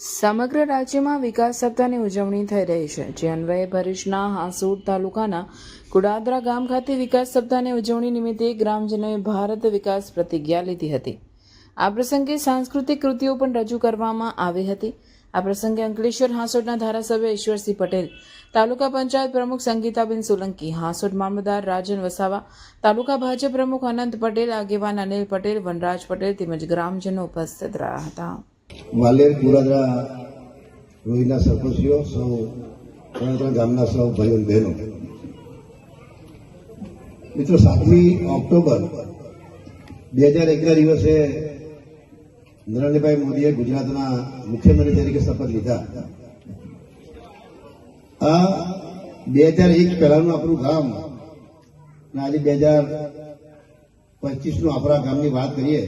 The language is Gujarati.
સમગ્ર રાજ્યમાં વિકાસ સપ્તાહની ઉજવણી થઈ રહી છે. જે અન્વયે ભરૂચના હાંસોડ તાલુકાના કુડાદરા ગામ ખાતે વિકાસ સપ્તાહની ઉજવણી નિમિત્તે ગ્રામજનોએ ભારત વિકાસ પ્રતિજ્ઞા લીધી હતી. આ પ્રસંગે સાંસ્કૃતિક કૃતિઓ પણ રજૂ કરવામાં આવી હતી. આ પ્રસંગે અંકલેશ્વર હાંસોડના ધારાસભ્ય ઈશ્વરસિંહ પટેલ, તાલુકા પંચાયત પ્રમુખ સંગીતાબેન સોલંકી હાંસોડ મામલદાર રાજન વસાવા, તાલુકા ભાજપ પ્રમુખ અનંત પટેલ, આગેવાન અનિલ પટેલ, વનરાજ પટેલ તેમજ ગ્રામજનો ઉપસ્થિત રહ્યા હતા. વાલેર, પુરાદરા, રોહિના સરપંચીઓ સૌ કુરાદરા ગામના સૌ ભાઈઓ બહેનો. મિત્રો, સાતમી ઓક્ટોબર બે હજાર એકના દિવસે નરેન્દ્રભાઈ મોદીએ ગુજરાતના મુખ્યમંત્રી તરીકે શપથ લીધા. આ બે હજાર એક પહેલાનું આપણું ગામ આજે બે હજાર પચીસનું આપણા ગામની વાત કરીએ